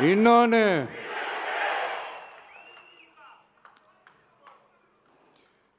इन्होंने